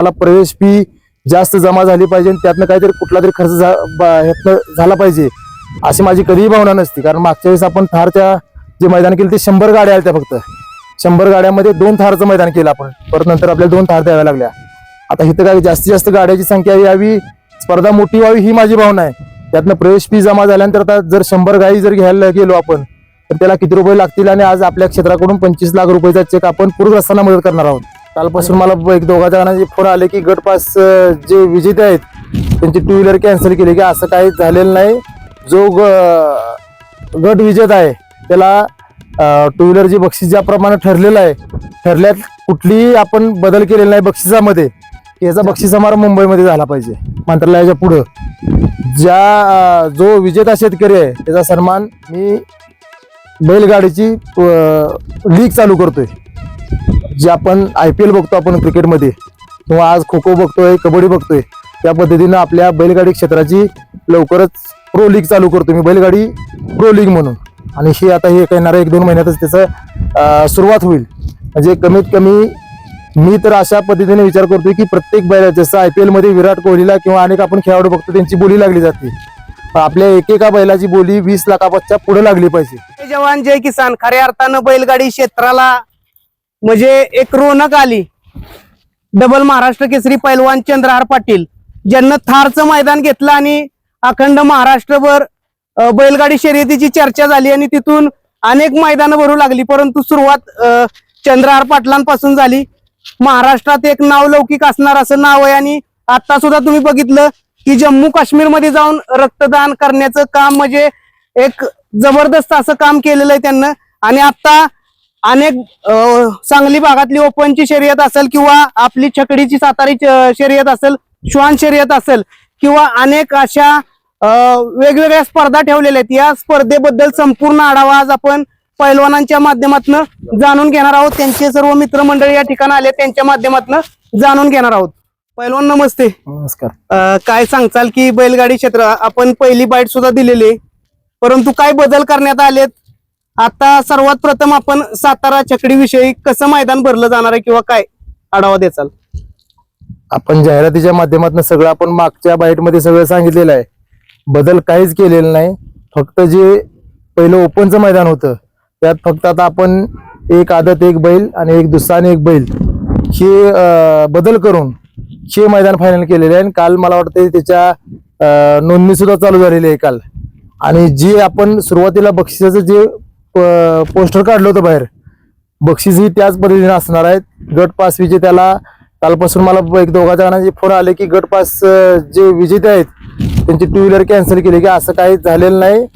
मला प्रवेश फी जास्त जमा झाली पाहिजे आणि त्यातनं काहीतरी कुठला तरी खर्च ह्यातनं झाला पाहिजे अशी माझी कधीही भावना नसती. कारण मागच्या वेळेस आपण थारच्या जे मैदान केलं ते शंभर गाड्या आल्या फक्त. शंभर गाड्यामध्ये दोन थारचं मैदान केलं आपण. परत नंतर आपल्याला दोन थार द्याव्या लागल्या. आता इथं काय जास्तीत जास्त गाड्याची संख्या यावी स्पर्धा मोठी व्हावी ही माझी भावना आहे. त्यातनं प्रवेश फी जमा झाल्यानंतर आता जर शंभर गाडी जर घ्यायला गेलो आपण तर त्याला किती रुपये लागतील आणि आज आपल्या क्षेत्राकडून पंचवीस लाख रुपयाचा चेक आपण पूरग्रस्तांना मदत करणार आहोत. कालपासून मला एक दोघा जणांचे फोन आले की गट पास जे विजेते आहेत त्यांची टू व्हीलर कॅन्सल केली की असं काही झालेलं नाही. जो ग- गट विजेता आहे त्याला टू व्हीलरचे बक्षीस ज्याप्रमाणे ठरलेलं आहे ठरल्यात कुठलीही आपण बदल केलेला नाही बक्षिसामध्ये याचा बक्षीस समारंभ मुंबईमध्ये झाला पाहिजे मंत्रालयाच्या पुढं. ज्या जो विजेता शेतकरी आहे त्याचा सन्मान मी बैलगाडीची लीग चालू करतोय. जे आपण आय पी एल बघतो आपण क्रिकेटमध्ये किंवा आज खो खो बघतोय कबड्डी बघतोय त्या पद्धतीनं आपल्या बैलगाडी क्षेत्राची लवकरच प्रो लीग चालू करतो मी बैलगाडी प्रो लीग म्हणून. आणि हे आता हे येणाऱ्या एक दोन महिन्यातच त्याचं सुरुवात होईल. म्हणजे कमीत कमी मी तर अशा पद्धतीने विचार करतोय की प्रत्येक बैल जसं आय पी एलमध्ये विराट कोहलीला किंवा अनेक आपण खेळाडू बघतो त्यांची बोली लागली जाते. आपल्या एकेका बैलाची बोली वीस लाखापेक्षा पुढे लागली पाहिजे. जवान जय किसान खऱ्या अर्थानं बैलगाडी क्षेत्राला म्हणजे एक रोनक आली. डबल महाराष्ट्र केसरी पैलवान चंद्रहार पाटील. ज्यांना थारचं मैदान घेतलं आणि अखंड महाराष्ट्रभर बैलगाडी शर्यतीची चर्चा झाली आणि तिथून अनेक मैदानं भरू लागली. परंतु सुरुवात चंद्रहार पाटलांपासून झाली. महाराष्ट्रात एक नावलौकिक असणार असं नाव आहे आणि आता सुद्धा तुम्ही बघितलं की जम्मू काश्मीरमध्ये जाऊन रक्तदान करण्याचं काम म्हणजे एक जबरदस्त असं काम केलेलं आहे त्यांना. आणि आता अनेक सांगली भागातली ओपनची शर्यत असेल किंवा आपली छकडीची सातारी शर्यत असेल श्वान शर्यत असेल किंवा अनेक अशा वेगवेगळ्या स्पर्धा ठेवलेल्या आहेत. या स्पर्धेबद्दल संपूर्ण आढावा आज आपण पैलवानांच्या माध्यमातून जाणून घेणार आहोत. त्यांचे सर्व मित्रमंडळी या ठिकाणी आले त्यांच्या माध्यमातून जाणून घेणार आहोत. पैलवान नमस्ते. नमस्कार. काय सांगचाल की बैलगाडी क्षेत्र आपण पहिली बाईट सुद्धा दिलेली आहे. परंतु काय बदल करण्यात आलेत? आता सर्वात प्रथम आपण सातारा छकडी विषयी कसं मैदान भरलं जाणार आहे किंवा काय? आढावा देचाल. आपण जाहिरातीच्या माध्यमातून सगळं आपण मागच्या बाईटमध्ये सगळं सांगितलेलं आहे. बदल काहीच केलेला नाही. फक्त जे पहिलं ओपनचं मैदान होतं त्यात फक्त आता आपण एक आदत एक बैल आणि एक दुसरा आणि एक बैल हे बदल करून हे मैदान फायनल केलेले आहे. आणि काल मला वाटतं त्याच्या नोंदणी सुद्धा चालू झालेली आहे काल. आणि जे आपण सुरुवातीला बक्षिसाचं जे पोस्टर काढलं होतं बाहेर. बक्षीसही त्याच पद्धतीने असणार आहेत. गट पास विजेत्याला कालपासून मला एक दोघा जणांचे फोन आले की गट पास जे विजेते आहेत त्यांची टू व्हीलर कॅन्सल केली की असं काही झालेलं नाही.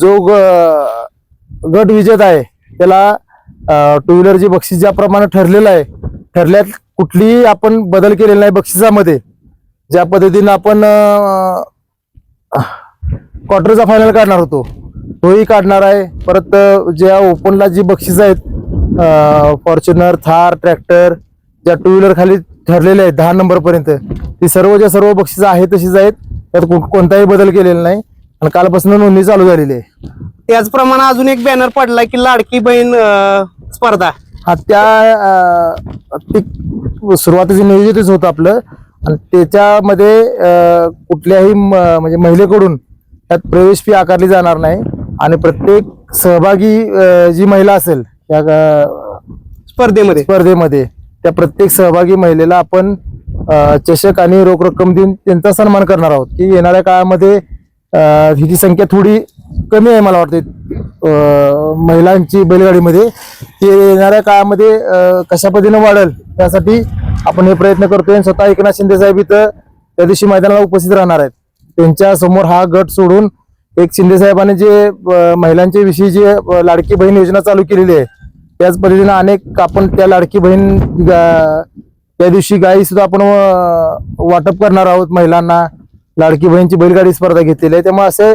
जो ग- गट विजेता आहे त्याला टू व्हीलरची बक्षीस ज्याप्रमाणे ठरलेलं आहे ठरल्यात कुठलीही आपण बदल केलेला नाही बक्षिसामध्ये. ज्या पद्धतीनं आपण क्वार्टरचा फायनल काढणार होतो. तोही काढणार आहे. परत ज्या ओपनला जी बक्षीस आहेत फॉर्च्युनर थार ट्रॅक्टर ज्या टू व्हीलर खाली ठरलेले आहेत दहा नंबर पर्यंत ती सर्वच्या सर्व बक्षीस आहेत तशीच आहेत. त्यात कोणताही बदल केलेला नाही. आणि कालपासून नोंदणी चालू झालेली आहे. त्याचप्रमाणे अजून एक बॅनर पडलाय की लाडकी बहीण स्पर्धा. हा त्या ते सुरुवातीचं नियोजितच होतं आपलं. आणि त्याच्यामध्ये कुठल्याही म्हणजे महिलेकडून त्यात प्रवेश फी आकारली जाणार नाही. आणि प्रत्येक सहभागी अं, जी महिला असेल त्या अं, स्पर्धेमध्ये? स्पर्धेमध्ये त्या प्रत्येक सहभागी महिलेला आपण अं, चषक आणि रोख रक्कम देऊन त्यांचा सन्मान करणार आहोत. की येणाऱ्या काळामध्ये अं, हिची संख्या थोडी कमी आहे मला वाटते अं, महिलांची बैलगाडीमध्ये ती येणाऱ्या काळामध्ये अं, कशा पद्धतीने वाढेल त्यासाठी आपण हे प्रयत्न करतोय. आणि स्वतः एकनाथ शिंदे साहेब इथं त्या दिवशी मैदानाला उपस्थित राहणार आहेत. त्यांच्यासमोर हा गट सोडून एक शिंदे साहेबांनी जे महिलांच्या विषयी जे लाडकी बहीण योजना चालू केलेली आहे त्याच पद्धतीने अनेक आपण त्या लाडकी बहीण त्या दिवशी गाई सुद्धा आपण वाटप करणार आहोत महिलांना. लाडकी बहीणची बैलगाडी स्पर्धा घेतलेली आहे. त्यामुळे असे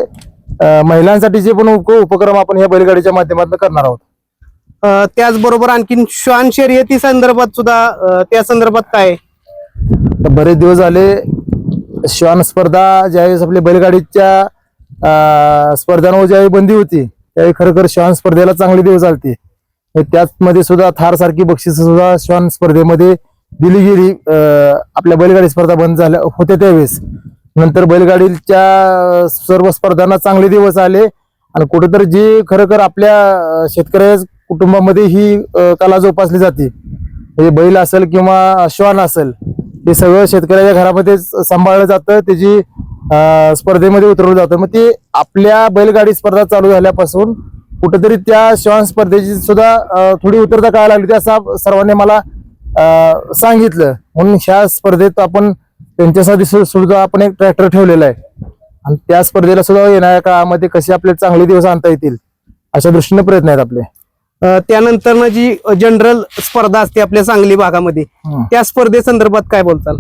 महिलांसाठी पण उप- उपक्रम आपण ह्या बैलगाडीच्या माध्यमातून करणार आहोत. त्याचबरोबर आणखीन श्वान शर्यती संदर्भात सुद्धा त्या संदर्भात काय? बरेच दिवस झाले श्वान स्पर्धा ज्यावेळेस आपल्या बैलगाडीच्या स्पर्धांवर ज्यावेळी बंदी होती त्यावेळी खरोखर श्वान स्पर्धेला चांगले दिवस आलते. त्याचमध्ये सुद्धा थार सारखी बक्षीस सुद्धा श्वान स्पर्धेमध्ये दिली गेली. आपल्या बैलगाडी स्पर्धा बंद झाल्या होत्या त्यावेळेस. नंतर बैलगाडीच्या सर्व स्पर्धांना चांगले दिवस आले. आणि कुठेतरी जी खरोखर आपल्या शेतकऱ्या कुटुंबामध्ये ही कला जोपासली जाते म्हणजे बैल असेल किंवा श्वान असेल हे सगळं शेतकऱ्याच्या घरामध्ये सांभाळलं जातं. त्याची स्पर्धेमध्ये उतरवलं जातं. मग ते आपल्या बैलगाडी स्पर्धा चालू झाल्यापासून कुठेतरी त्या श्वान स्पर्धेची सुद्धा थोडी उतरता कळायला लागली असं सर्वांनी मला सांगितलं. म्हणून ह्या स्पर्धेत आपण त्यांच्यासाठी सुद्धा आपण एक ट्रॅक्टर ठेवलेला आहे. आणि त्या स्पर्धेला सुद्धा येणाऱ्या काळामध्ये कसे आपले चांगले दिवस आणता येतील अशा दृष्टीने प्रयत्न आहेत आपले. त्यानंतर जी जनरल स्पर्धा असते आपल्या सांगली भागामध्ये. त्या स्पर्धेसंदर्भात काय बोलताल?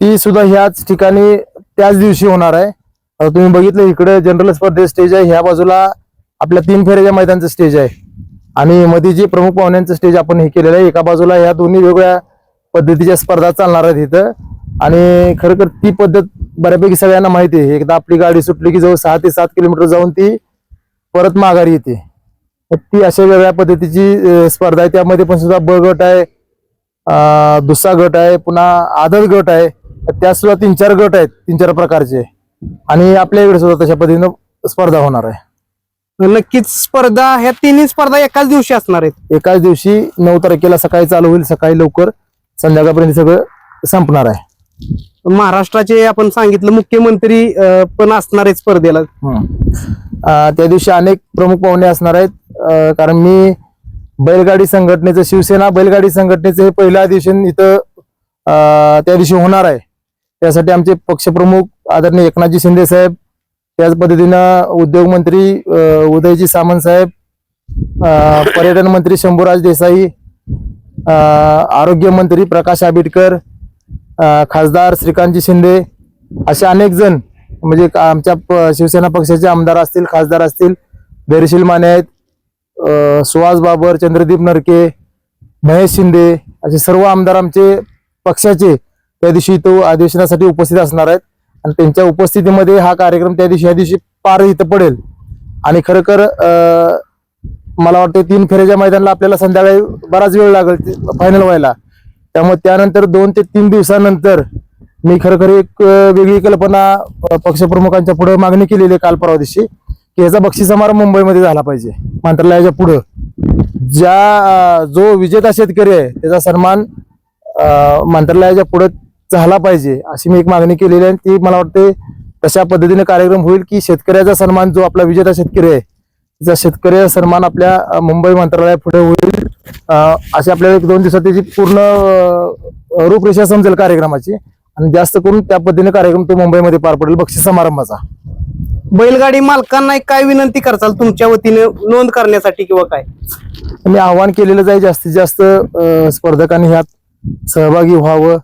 ती सुद्धा ह्याच ठिकाणी त्याच दिवशी होणार आहे. आता तुम्ही बघितलं इकडे जनरल स्पर्धे स्टेज आहे. ह्या बाजूला आपल्या तीन फेऱ्याच्या मैदानचं स्टेज आहे. आणि मध्ये जे प्रमुख पाहुण्यांचं स्टेज आपण हे केलेलं आहे. एका बाजूला ह्या दोन्ही वेगवेगळ्या पद्धतीच्या स्पर्धा चालणार आहेत इथं. आणि खरोखर ती पद्धत बऱ्यापैकी सगळ्यांना माहिती आहे. एकदा आपली गाडी सुटली की जवळ सहा ते सात किलोमीटर जाऊन ती परत माघारी येते. ती अशा वेगळ्या पद्धतीची स्पर्धा आहे. त्यामध्ये पण सुद्धा ब गट आहे दुसरा गट आहे पुन्हा आदर गट आहे. त्या सुद्धा तीन चार गट आहेत तीन चार प्रकारचे. आणि आपल्या इकडे सुद्धा तशा पद्धतीनं स्पर्धा होणार आहे. नक्कीच स्पर्धा ह्या तिन्ही स्पर्धा एकाच दिवशी असणार आहेत. एकाच दिवशी नऊ तारखेला सकाळी चालू होईल सकाळी लवकर. संध्याकाळपर्यंत सगळं संपणार आहे. महाराष्ट्राचे आपण सांगितलं मुख्यमंत्री अं, पण असणार आहेत स्पर्धेला. अं, त्या दिवशी अनेक प्रमुख पाहुणे असणार आहेत. अं, कारण मी बैलगाडी संघटनेचं शिवसेना बैलगाडी संघटनेचं हे पहिलं अधिवेशन इथं अं, त्या दिवशी होणार आहे. त्यासाठी आमचे पक्षप्रमुख आदरणीय एकनाथजी शिंदे साहेब त्याच पद्धतीनं उद्योगमंत्री उदयजी सामंत साहेब पर्यटन मंत्री शंभूराज देसाई आरोग्यमंत्री आरोग्य मंत्री प्रकाश आंबेडकर खासदार श्रीकांतजी शिंदे असे अनेक जण म्हणजे का- आमच्या प- शिवसेना पक्षाचे आमदार असतील खासदार असतील धैर्यशील माने आहेत. सुहास बाबर चंद्रदीप नरके महेश शिंदे असे सर्व आमदार आमचे पक्षाचे त्या दिवशी तो अधिवेशनासाठी उपस्थित असणार आहेत. आणि त्यांच्या उपस्थितीमध्ये हा कार्यक्रम त्या दिवशी ह्या दिवशी पार इथं पडेल. आणि खरोखर मला वाटतं तीन फेऱ्याच्या मैदानाला आपल्याला संध्याकाळी बराच वेळ लागेल फायनल व्हायला. त्यामुळे त्यानंतर दोन ते तीन दिवसानंतर मी खरोखर एक वेगळी कल्पना पक्षप्रमुखांच्या पुढे मागणी केलेली आहे काल परवा दिवशी की याचा बक्षीस समारंभ मुंबईमध्ये झाला पाहिजे मंत्रालयाच्या पुढं. ज्या जो विजेता शेतकरी आहे त्याचा सन्मान मंत्रालयाच्या पुढं झाला पाहिजे अशी मी एक मागणी केलेली आहे ती मला वाटते तशा पद्धतीने कार्यक्रम होईल की शेतकऱ्याचा सन्मान जो आपला विजेता शेतकरी आहे त्याचा शेतकऱ्याचा सन्मान आपल्या मुंबई मंत्रालया पुढे होईल. अशी आपल्याला एक दोन दिवसात त्याची पूर्ण रूपरेषा समजेल कार्यक्रमाची. आणि जास्त करून त्या पद्धतीने कार्यक्रम तो मुंबईमध्ये पार पडेल. बक्षीस समारंभाचा. बैलगाडी मालकांना एक काय विनंती करताल तुमच्या वतीने? नोंद करण्यासाठी किंवा काय? मी आव्हान केलेलं आहे जास्तीत जास्त स्पर्धकांनी ह्यात सहभागी व्हावं.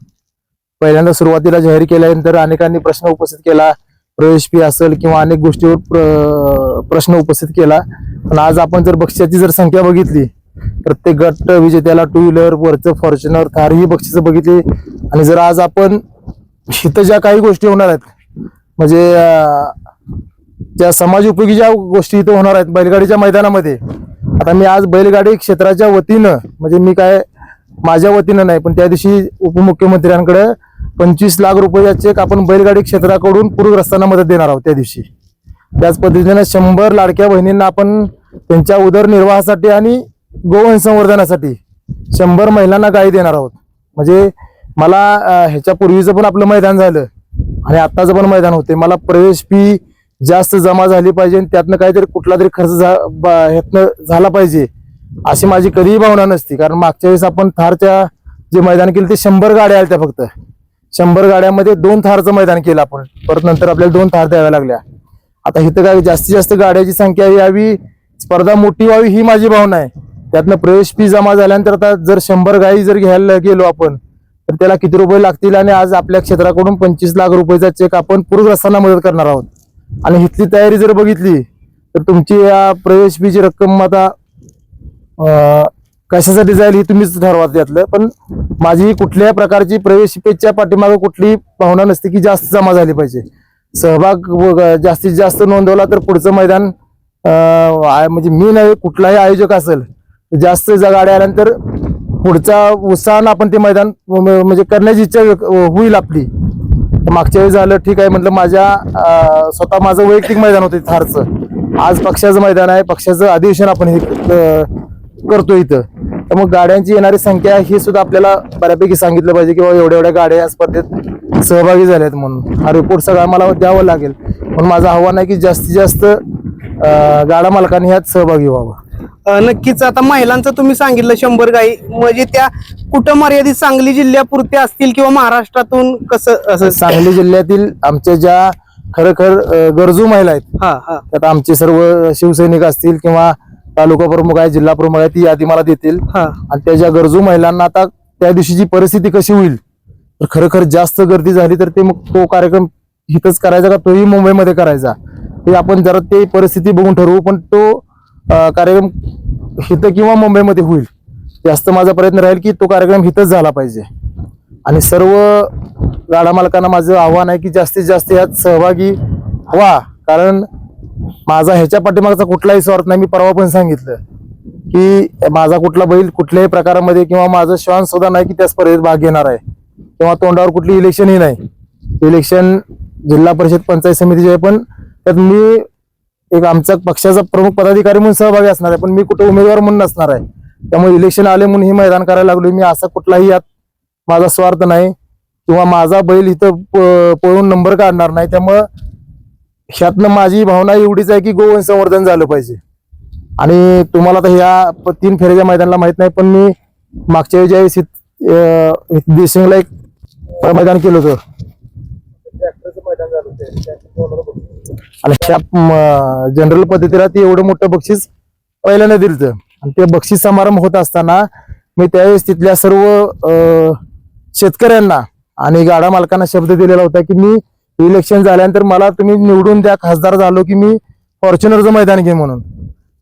पहिल्यांदा सुरुवातीला जाहीर केल्यानंतर अनेकांनी प्रश्न उपस्थित केला. प्रवेश फी असेल किंवा अनेक गोष्टीवर प्र- प्रश्न उपस्थित केला. पण आज आपण जर बक्षाची जर संख्या बघितली प्रत्येक गट विजेत्याला टू व्हीलर वरचं फॉर्च्युनर थार ही बक्षिसं बघितली. आणि जर आज आपण इथं ज्या काही गोष्टी होणार आहेत म्हणजे ज्या समाज उपयोगी ज्या गोष्टी इथं होणार आहेत बैलगाडीच्या मैदानामध्ये आता मी आज बैलगाडी क्षेत्राच्या वतीनं म्हणजे मी काय माझ्या वतीनं नाही पण त्या दिवशी उपमुख्यमंत्र्यांकडे पंचवीस लाख रुपयाचा चेक आपण बैलगाडी क्षेत्राकडून पूरग्रस्तांना मदत देणार आहोत त्या दिवशी. त्याच पद्धतीनं शंभर लाडक्या बहिणींना आपण त्यांच्या उदरनिर्वाहासाठी आणि गोवंश संवर्धनासाठी शंभर महिलांना गायी देणार आहोत. म्हणजे मला ह्याच्यापूर्वीचं ह्याच्या पूर्वीचं पण आपलं मैदान झालं आणि आत्ताचं पण मैदान होते मला प्रवेश फी जास्त जमा झाली पाहिजे आणि त्यातनं काहीतरी कुठला तरी खर्च झा- ब- ह्यातनं झाला पाहिजे अशी माझी कधीही भावना नसती. कारण मागच्या वेळेस आपण थारच्या जे मैदान केलं ते शंभर गाड्या आल्या त्या फक्त. शंभर गाड्यामध्ये दोन थारचं मैदान केलं आपण. परत नंतर आपल्याला दोन थार द्याव्या लागल्या. आता इथं काय जास्तीत जास्त गाड्याची संख्या यावी स्पर्धा मोठी व्हावी ही माझी भावना आहे. त्यातनं प्रवेश फी जमा झाल्यानंतर आता जर शंभर गाई जर घ्यायला गेलो आपण तर त्याला किती रुपये लागतील आणि आज आपल्या क्षेत्राकडून पंचवीस लाख रुपयाचा चेक आपण पूरग्रस्तांना मदत करणार आहोत. आणि इथली तयारी जर बघितली तर तुमची या प्रवेश फीची रक्कम आता कशासाठी जाईल हे तुम्हीच ठरवा त्यातलं. पण माझी कुठल्याही प्रकारची प्रवेश पेजच्या पाठीमागे कुठली भावना नसते की जास्त जमा झाली पाहिजे. सहभाग व- जास्तीत जास्त नोंदवला तर पुढचं मैदान म्हणजे मी नाही कुठलाही आयोजक असेल तर जास्त जा गाड्या आल्यानंतर पुढचा उत्साहानं आपण ते मैदान म्हणजे करण्याची इच्छा होईल आपली. मागच्या वेळी झालं ठीक आहे म्हटलं माझ्या स्वतः माझं वैयक्तिक मैदान होतं थारचं आज पक्षाचं मैदान आहे पक्षाचं अधिवेशन आपण हे करतो इथं. तर मग गाड्यांची येणारी संख्या ही सुद्धा आपल्याला बऱ्यापैकी सांगितलं पाहिजे किंवा एवढ्या एवढ्या गाड्या या स्पर्धेत सहभागी झाल्यात म्हणून. हा रिपोर्ट सगळा मला द्यावा लागेल. पण माझं आव्हान आहे की जास्तीत जास्त गाडा मालकांनी ह्यात सहभागी व्हावं. नक्कीच. आता महिलांचं तुम्ही सांगितलं शंभर गाई. म्हणजे त्या कुठं मर्यादित सांगली जिल्ह्यापुरत्या असतील किंवा महाराष्ट्रातून कसं असं सांगली जिल्ह्यातील आमच्या ज्या खरोखर गरजू महिला आहेत हा हा. त्यात आमचे सर्व शिवसैनिक असतील किंवा तालुका प्रमुख आहे जिल्हा प्रमुख आहे ती यादी मला देतील. आणि त्या ज्या गरजू महिलांना आता त्या दिवशीची परिस्थिती कशी होईल? तर खरोखर जास्त गर्दी झाली तर ते मग तो कार्यक्रम इथंच करायचा का तोही मुंबईमध्ये करायचा? ते आपण जरा ते परिस्थिती बघून ठरवू पण तो कार्यक्रम इथं किंवा मुंबईमध्ये होईल. जास्त माझा प्रयत्न राहील की तो कार्यक्रम इथंच झाला पाहिजे. आणि सर्व गाडा मालकांना माझं आव्हान आहे की जास्तीत जास्त यात सहभागी व्हा. कारण माझा ह्याच्या पाठीमागचा कुठलाही स्वार्थ नाही मी परवा पण सांगितलं की माझा कुठला बैल कुठल्याही प्रकारामध्ये किंवा माझं श्वान सुद्धा नाही की त्या स्पर्धेत भाग घेणार आहे. किंवा तोंडावर कुठली इलेक्शनही नाही. इलेक्शन जिल्हा परिषद पंचायत समितीचे आहे पण त्यात मी एक आमचा पक्षाचा प्रमुख पदाधिकारी म्हणून सहभागी असणार आहे पण मी कुठे उमेदवार म्हणून नसणार आहे. त्यामुळे इलेक्शन आले म्हणून हे मैदान करायला लागलो मी असा कुठलाही यात माझा स्वार्थ नाही किंवा माझा बैल इथं प- पळून नंबर काढणार नाही. त्यामुळं ह्यातनं माझी भावना एवढीच आहे की गोवंश संवर्धन झालं पाहिजे. आणि तुम्हाला तर ह्या तीन फेऱ्याच्या मैदानाला माहीत नाही पण मी मागच्या वेळी ज्यावेळेस दिसिंगला देशिंगला एक मैदान केलं होतं. आणि त्या जनरल पद्धतीला ते एवढं मोठं बक्षीस पहिल्यांदा दिलं आणि ते बक्षीस समारंभ होत असताना मी त्यावेळेस तिथल्या सर्व शेतकऱ्यांना आणि गाडा मालकांना शब्द दिलेला होता की मी इलेक्शन झाल्यानंतर मला तुम्ही निवडून द्या खासदार झालो की मी फॉर्च्युनरचं मैदान घे म्हणून.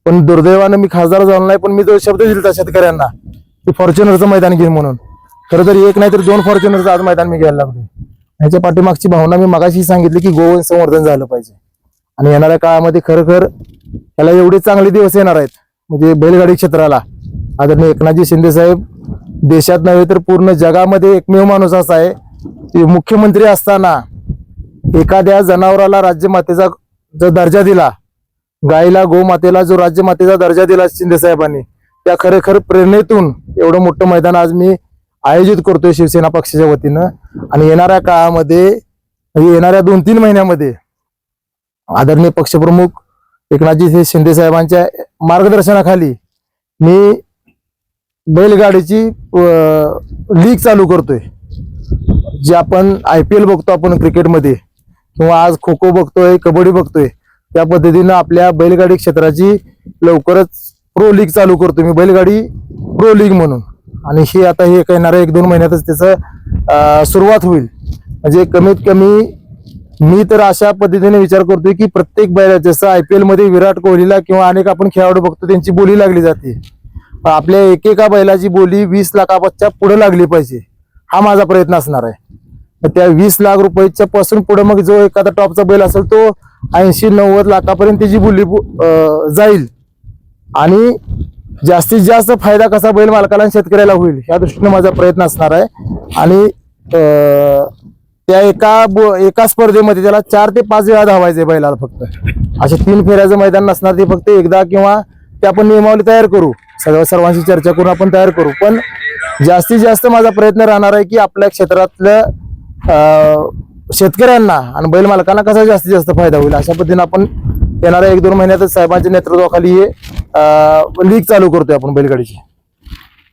पण दुर्दैवानं मी खासदार झालो नाही पण मी जो शब्द दिला शेतकऱ्यांना की फॉर्च्युनरचं मैदान घे म्हणून. खरं तर एक नाही तर दोन फॉर्च्युनरचं आज मैदान मी घ्यायला लागलो ह्याच्या पाठीमागची भावना मी मगाशी सांगितली की गोवंश संवर्धन झालं पाहिजे. आणि येणाऱ्या काळामध्ये खरोखर त्याला एवढे चांगले दिवस येणार आहेत म्हणजे बैलगाडी क्षेत्राला. आदरणीय एकनाथजी शिंदे साहेब देशात नव्हे तर पूर्ण जगामध्ये एकमेव माणूस असा आहे की मुख्यमंत्री असताना एखाद्या जनावराला राज्यमातेचा जो दर्जा दिला गायीला गोमातेला जो राज्यमातेचा दर्जा दिला शिंदे साहेबांनी त्या खरेखर प्रेरणेतून एवढं मोठं मैदान आज मी आयोजित करतोय शिवसेना पक्षाच्या वतीनं. आणि येणाऱ्या काळामध्ये म्हणजे येणाऱ्या दोन तीन महिन्यामध्ये आदरणीय पक्षप्रमुख एकनाथजी हे शिंदे साहेबांच्या मार्गदर्शनाखाली मी बैलगाडीची लीग चालू करतोय. जे आपण आय पी एल बघतो आपण क्रिकेटमध्ये. किंवा आज खो खो बघतोय कबड्डी बघतोय त्या पद्धतीनं आपल्या बैलगाडी क्षेत्राची लवकरच प्रो लीग चालू करतो मी बैलगाडी प्रो लीग म्हणून. आणि हे आता हे येणाऱ्या एक दोन महिन्यातच त्याचं सुरुवात होईल. म्हणजे कमीत कमी मी तर अशा पद्धतीने विचार करतोय की प्रत्येक बैला जसं आय पी एलमध्ये विराट कोहलीला किंवा अनेक आपण खेळाडू बघतो त्यांची बोली लागली जाते. आपल्या एकेका बैलाची बोली वीस लाखापासच्या पुढे लागली पाहिजे हा माझा प्रयत्न असणार आहे. त्या वीस लाख रुपयाच्या पासून पुढे मग जो एखादा टॉपचा बैल असेल तो ऐंशी नव्वद लाखापर्यंत त्याची बोली जाईल. आणि जास्तीत जास्त फायदा कसा बैल मालकाला आणि शेतकऱ्याला होईल या दृष्टीने माझा प्रयत्न असणार आहे. आणि त्या एका एका स्पर्धेमध्ये त्याला चार ते पाच वेळा धावायचे बैलाला फक्त. असे तीन फेऱ्याचं मैदान नसणार ते फक्त एकदा किंवा ते आपण नियमावली तयार करू. सगळ्या सर्वांशी चर्चा करून आपण तयार करू. पण जास्तीत जास्त माझा प्रयत्न राहणार आहे की आपल्या क्षेत्रातलं शेतकऱ्यांना आणि बैल मालकांना कसा जास्तीत जास्त फायदा होईल? अशा पद्धतीने आपण येणाऱ्या एक दोन महिन्यातच साहेबांच्या नेतृत्वाखाली हे लीग चालू करतोय आपण बैलगाडीची.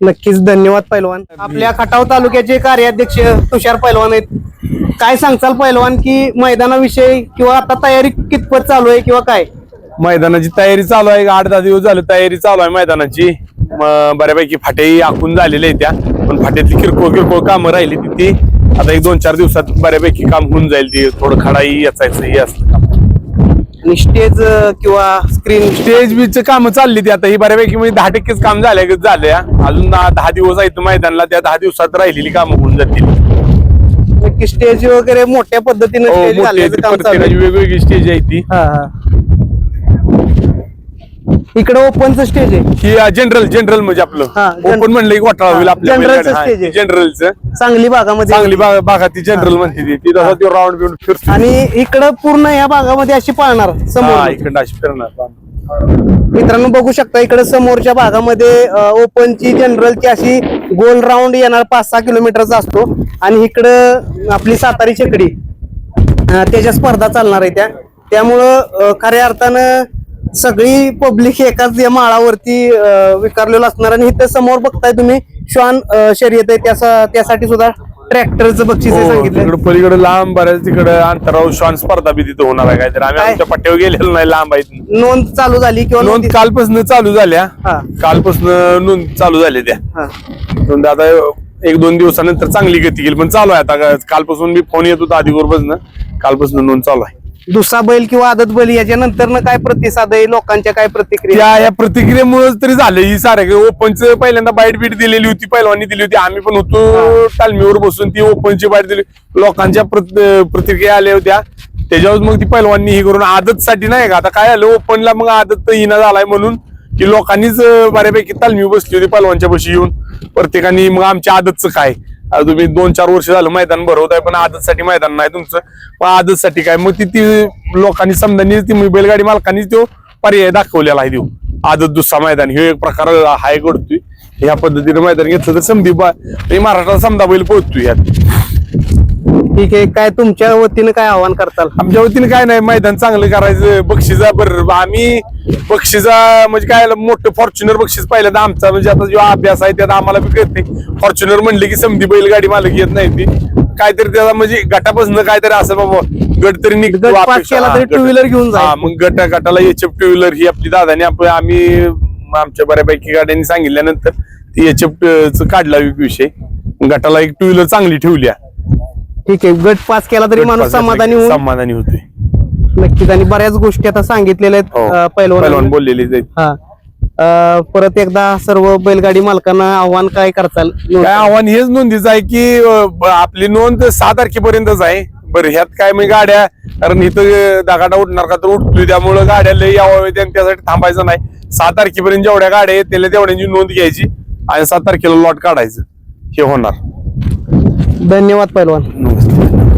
नक्कीच. धन्यवाद पैलवान. आपल्या खटाव तालुक्याचे कार्याध्यक्ष तुषार पैलवान आहेत. काय सांगचाल पैलवान की मैदानाविषयी किंवा आता तयारी कितपत चालू आहे किंवा काय? मैदानाची तयारी चालू आहे. आठ दहा दिवस झाले तयारी चालू आहे मैदानाची. म- बऱ्यापैकी फाटेही आखून झालेल्या आहेत त्या. पण फाट्यातली किरकोळ किरकोळ कामं राहिली ती ती आता एक दोन चार दिवसात बऱ्यापैकी काम होऊन जाईल ती थोडं खडाई याचायचं हे असलं काम. आणि स्टेज किंवा स्क्रीन स्टेज बीच कामं चालली ती आता ही बऱ्यापैकी म्हणजे दहा टक्केच काम झाले झाले अजून दहा दहा दिवस आहेत मैदानाला त्या दहा दिवसात राहिलेली कामं होऊन जातील नक्की स्टेज वगैरे मोठ्या पद्धतीने हो, स्टेज मोठी घालण्याचं काम चालू आहे. प्रत्येकाची वेगवेगळी स्टेज आहे ती हा, हा. इकडे ओपनचं स्टेज आहे. ही जनरल जनरल म्हणजे आपलं. हा, ओपन म्हणलं की घोटाळा होईल जनरलचं stage आहे. जनरलचं सांगली भागामध्ये. चांगली बागात ती जनरल म्हणते ती. ती तसा ती राऊंड बिऊंड फिरतो. आणि इकडं पूर्ण या भागामध्ये अशी पाळणार हा समोर. इकडं अशी फिरणार. मित्रांनो बघू शकता इकडे समोरच्या भागामध्ये ओपनची जनरलची अशी गोल राऊंड येणार पाच सहा किलोमीटरचा असतो. आणि इकडं आपली सातारी शेकडी अं, त्याच्या स्पर्धा चालणार आहे त्या. त्यामुळं अं, खऱ्या अर्थानं सगळी पब्लिक एकाच या माळावरती विकारलेलं असणार आणि इथं समोर बघताय तुम्ही श्वान शर्यत आहे त्यासाठी सुद्धा ट्रॅक्टरचं बक्षीस आहे सांगितलं. पलीकडे लांब बऱ्याच तिकडे अंतराव श्वान स्पर्धा बी तिथं होणार आहे काहीतरी. आम्ही काय? आमच्या पट्ट्यावर गेलेलो नाही लांब आहेत नोंद चालू झाली किंवा नोंद कालपासून चालू झाल्या. हा. कालपासून नोंद चालू झाल्या त्या. हा. नोंद आता एक दोन दिवसानंतर चांगली गती गेली पण चालू आहे आता. कालपासून मी फोन येत होता आधीवरपासून कालपासून नोंद चालू आहे. दुसरा बैल किंवा आदत बैल याच्या नंतर काय प्रतिसाद आहे? लोकांच्या काय प्रतिक्रिया त्या या प्रतिक्रियेमुळे तरी झालं. ही सारे ओपनच पहिल्यांदा बाईट बीट दिलेली होती पहिलवानी दिली होती. आम्ही पण होतो तालमीवर बसून ती ओपनची बाईट दिली. लोकांच्या प्रत- प्रतिक्रिया आल्या होत्या. त्याच्यावर मग ती पहिलवानी ही करून आदत साठी नाही का? आता काय आलं ओपनला मग आदत हिना झालाय म्हणून की लोकांनीच बऱ्यापैकी तालमी बसली होती पहिलवानच्या बशी येऊन. प्रत्येकाने मग आमच्या आदतचं काय? तुम्ही दोन चार वर्ष झालं मैदान भरवताय पण आदतसाठी मैदान नाही तुमचं. पण आदतसाठी काय? मग ती ती लोकांनी समजा ती बैलगाडी मालकांनी तो पर्याय दाखवलेला आहे देऊ आदत दुसरा मैदान हे एक प्रकार हाय घडतोय. ह्या पद्धतीने मैदान घेतलं तर समधी बा महाराष्ट्राला समजा बैल पोहोचतोय यात. ठीक आहे काय तुमच्या वतीनं काय आव्हान करताल आमच्या वतीने काय नाही मैदान चांगलं करायचं बक्षिसा बरं आम्ही बक्षिसा म्हणजे काय मोठं फॉर्च्युनर बक्षीस पहिल्यांदा आमचा म्हणजे आता जो अभ्यास आहे त्यात आम्हाला बी कळते फॉर्च्युनर म्हणले की समधी बैलगाडी मालक येत नाही ती काहीतरी त्याला म्हणजे गटापासून काहीतरी असं बाबा गट तरी निघतो गट पास अपेक्षा. केला तरी गट- two wheeler घेऊन. हा, मग गटा गटाला एच एफ टू व्हीलर ही आपली दादाने आपण आम्ही आमच्या बऱ्यापैकी गाड्यांनी सांगितल्यानंतर ती एच एफ काढला विषय गटाला एक टू व्हीलर चांगली ठेवली आहे. ठीक आहे गट पास केला तरी माणूस समाधानी होऊन समाधानी होते नक्कीच आणि बऱ्याच गोष्टी आता सांगितलेल्या हो. आहेत पैलवानांनी. पहिलवान बोललेली. हा अं, परत एकदा सर्व बैलगाडी मालकांना आव्हान काय करताल काय आव्हान हेच नोंदीचं आहे की अं, ब- आपली नोंद सहा तारखेपर्यंतच आहे बरं ह्यात काय म्हणजे गाड्या कारण इथं दगाडा उठणार का तर उठतोय त्यामुळं गाड्या लई यावं त्यासाठी थांबायचं नाही सहा तारखेपर्यंत जेवढ्या गाड्या आहेत त्याला तेवढ्यांची नोंद घ्यायची आणि सात तारखेला लॉट काढायचं हे होणार धन्यवाद पैलवान. नमस्ते.